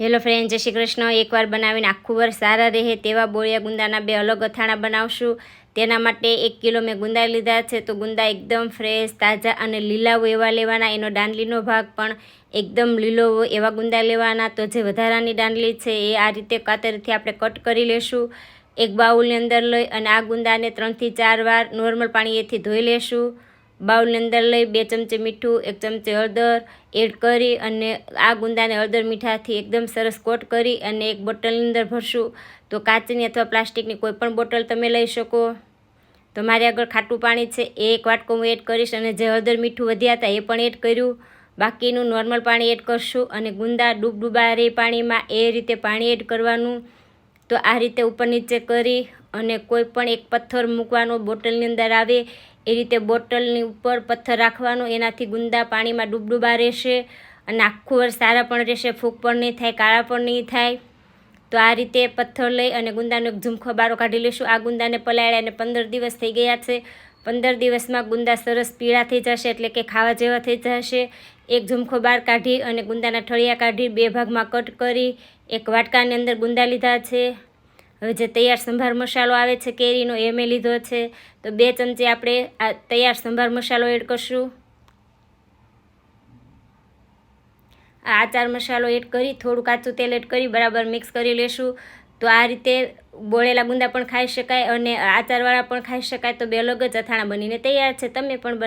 Hello friend, જય શ્રી કૃષ્ણ. એકવાર બનાવીને આખું વર્ષ સારા રહે તેવા બોળિયા ગુંદાના બે અલગ અથાણા બનાવશું. તેના માટે એક કિલો મેં ગુંદા લીધા છે, તો ગુંદા એકદમ ફ્રેશ તાજા અને લીલા એવા લેવાના. એનો દાંડલીનો ભાગ પણ એકદમ લીલો એવા ગુંદા લેવાના. તો જે વધારાની દાંડલી છે એ આ રીતે કાતરથી આપણે કટ કરી લેશું. એક બાઉલની અંદર લઈ અને આ ગુંદાને ત્રણથી ચાર વાર નોર્મલ પાણીએથી ધોઈ લેશું. બાઉલની અંદર લઈ બે ચમચી મીઠું, એક ચમચી હળદર એડ કરી અને આ ગુંદાને હળદર મીઠાથી એકદમ સરસ કોટ કરી અને એક બોટલની અંદર ભરશું. તો કાચની અથવા પ્લાસ્ટિકની કોઈપણ બોટલ તમે લઈ શકો. તો મારી આગળ ખાટું પાણી છે, એ એક વાટકો હું એડ કરીશ અને જે હળદર મીઠું વધ્યા હતા એ પણ એડ કર્યું. બાકીનું નોર્મલ પાણી એડ કરશું અને ગુંદા ડૂબ ડૂબા રહે પાણીમાં એ રીતે પાણી એડ કરવાનું. તો આ રીતે ઉપર નીચે કરી અને કોઈ પણ એક પથ્થર મૂકવાનો બોટલની અંદર આવે, એ રીતે બોટલની ઉપર પથ્થર રાખવાનો. એનાથી ગુંદા પાણીમાં ડૂબડૂબા રહેશે અને આખું વર્ષ સારા પણ રહેશે, ફૂગ પણ નહીં થાય, કાળા પણ નહીં થાય. તો આ રીતે પથ્થર લઈ અને ગુંદાનો એક ઝુમખો બારો કાઢી લઈશું. આ ગુંદાને પલાળ્યા અને પંદર દિવસ થઈ ગયા છે. પંદર દિવસમાં ગુંદા સરસ પીળા થઈ જશે એટલે કે ખાવા જેવા થઈ જશે. એક ઝુમખો બહાર કાઢી અને ગુંદાના ઠળિયા કાઢી બે ભાગમાં કટ કરી, એક વાટકાની અંદર ગુંદા લીધા છે. હવે જે તૈયાર સંભાર મસાલો આવે છે, કેરીનો, એ મેં લીધો છે. તો બે ચમચી આપણે આ તૈયાર સંભાર મસાલો એડ કરશું. આ આચાર મસાલો એડ કરી થોડું કાચું તેલ એડ કરી બરાબર મિક્સ કરી લેશું. તો આ રીતે બોળેલા ગુંદા પણ ખાઈ શકાય અને આચારવાળા પણ ખાઈ શકાય. તો બે અલગ જ અથાણા બનીને તૈયાર છે. તમે પણ